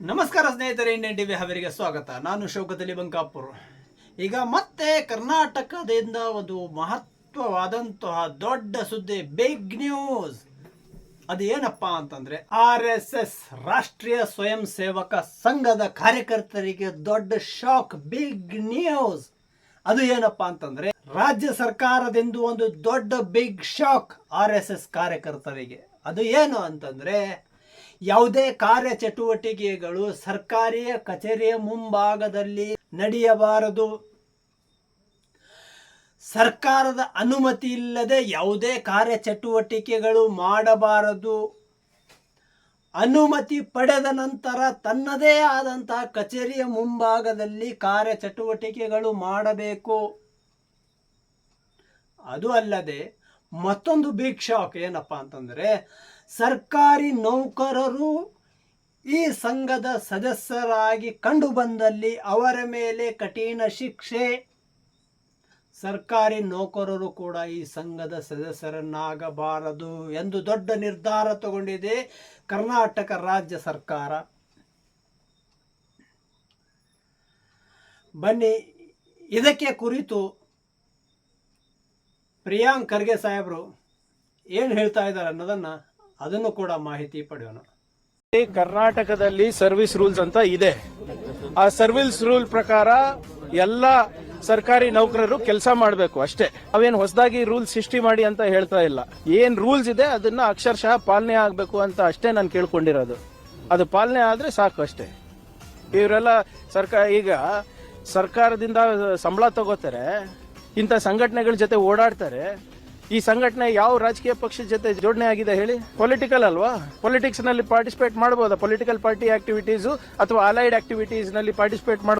ನಮಸ್ಕಾರ ಸ್ನೇಹಿತರೆ, Indian TV ಅವರಿಗೆ ಸ್ವಾಗತ. ನಾನು ಶೋಕದಲ್ಲಿ ಬಂಕಾಪುರ್. ಈಗ ಮತ್ತೆ ಕರ್ನಾಟಕದಿಂದ ಒಂದು ಮಹತ್ವವಾದಂತಹ ದೊಡ್ಡ ಸುದ್ದಿ ಬಿಗ್ ನ್ಯೂಸ್ ಅದು ಏನಪ್ಪ ಅಂತಂದ್ರೆ, ಆರ್ ಎಸ್ ಎಸ್ ರಾಷ್ಟ್ರೀಯ ಸ್ವಯಂ ಸೇವಕ ಸಂಘದ ಕಾರ್ಯಕರ್ತರಿಗೆ ದೊಡ್ಡ ಶಾಕ್ ಬಿಗ್ ನ್ಯೂಸ್ ಅದು ಏನಪ್ಪಾ ಅಂತಂದ್ರೆ, ರಾಜ್ಯ ಸರ್ಕಾರದಿಂದ ಒಂದು ದೊಡ್ಡ big shock R S S ಕಾರ್ಯಕರ್ತರಿಗೆ. ಅದು ಏನು ಅಂತಂದ್ರೆ ಯಾವುದೇ ಕಾರ್ಯ ಚಟುವಟಿಕೆಗಳು ಸರ್ಕಾರಿ ಕಚೇರಿಯ ಮುಂಭಾಗದಲ್ಲಿ ನಡೆಯಬಾರದು. ಸರ್ಕಾರದ ಅನುಮತಿ ಇಲ್ಲದೆ ಯಾವುದೇ ಕಾರ್ಯ ಚಟುವಟಿಕೆಗಳು ಮಾಡಬಾರದು. ಅನುಮತಿ ಪಡೆದ ನಂತರ ತನ್ನದೇ ಆದಂತಹ ಕಚೇರಿಯ ಮುಂಭಾಗದಲ್ಲಿ ಕಾರ್ಯ ಚಟುವಟಿಕೆಗಳು ಮಾಡಬೇಕು. ಅದು ಅಲ್ಲದೆ ಮತ್ತೊಂದು ಬಿಗ್ ಶಾಕ್ ಏನಪ್ಪ ಅಂತಂದರೆ, ಸರ್ಕಾರಿ ನೌಕರರು ಈ ಸಂಘದ ಸದಸ್ಯರಾಗಿ ಕಂಡು ಬಂದಲ್ಲಿ ಅವರ ಮೇಲೆ ಕಠಿಣ ಶಿಕ್ಷೆ. ಸರ್ಕಾರಿ ನೌಕರರು ಕೂಡ ಈ ಸಂಘದ ಸದಸ್ಯರನ್ನಾಗಬಾರದು ಎಂದು ದೊಡ್ಡ ನಿರ್ಧಾರ ತಗೊಂಡಿದೆ ಕರ್ನಾಟಕ ರಾಜ್ಯ ಸರ್ಕಾರ. ಬನ್ನಿ, ಇದಕ್ಕೆ ಕುರಿತು ಪ್ರಿಯಾಂಕ್ ಖರ್ಗೆ ಸಾಹೇಬರು ಏನು ಹೇಳ್ತಾ ಇದ್ದಾರೆ ಅನ್ನೋದನ್ನ ಅದನ್ನು ಕೂಡ ಮಾಹಿತಿ ಪಡೆಯೋಣ. ಕರ್ನಾಟಕದಲ್ಲಿ ಸರ್ವಿಸ್ ರೂಲ್ಸ್ ಅಂತ ಇದೆ. ಆ ಸರ್ವಿಸ್ ರೂಲ್ ಪ್ರಕಾರ ಎಲ್ಲ ಸರ್ಕಾರಿ ನೌಕರರು ಕೆಲಸ ಮಾಡಬೇಕು ಅಷ್ಟೇ. ಅವೇನು ಹೊಸದಾಗಿ ರೂಲ್ಸ್ ಸೃಷ್ಟಿ ಮಾಡಿ ಅಂತ ಹೇಳ್ತಾ ಇಲ್ಲ. ಏನ್ ರೂಲ್ಸ್ ಇದೆ ಅದನ್ನ ಅಕ್ಷರಶಃ ಪಾಲನೆ ಆಗಬೇಕು ಅಂತ ಅಷ್ಟೇ ನಾನು ಕೇಳ್ಕೊಂಡಿರೋದು. ಅದು ಪಾಲನೆ ಆದ್ರೆ ಸಾಕು ಅಷ್ಟೇ. ಇವರೆಲ್ಲ ಸರ್ಕಾರ ಈಗ ಸರ್ಕಾರದಿಂದ ಸಂಬಳ ತಗೋತಾರೆ. ಇಂಥ ಸಂಘಟನೆಗಳ ಜೊತೆ ಓಡಾಡ್ತಾರೆ. ಈ ಸಂಘಟನೆ ಯಾವ ರಾಜಕೀಯ ಪಕ್ಷದ ಜೊತೆ ಜೋಡಣೆ ಆಗಿದೆ ಹೇಳಿ? ಪೊಲಿಟಿಕಲ್ ಅಲ್ವಾ? ಪೊಲಿಟಿಕ್ಸ್ನಲ್ಲಿ ಪಾರ್ಟಿಸಿಪೇಟ್ ಮಾಡಬಹುದಾ ಪೊಲಿಟಿಕಲ್ ಪಾರ್ಟಿ ಆಕ್ಟಿವಿಟೀಸ್ ಅಥವಾ ಅಲೈಡ್ ಆಕ್ಟಿವಿಟೀಸ್ನಲ್ಲಿ ಪಾರ್ಟಿಸಿಪೇಟ್ ಮಾಡ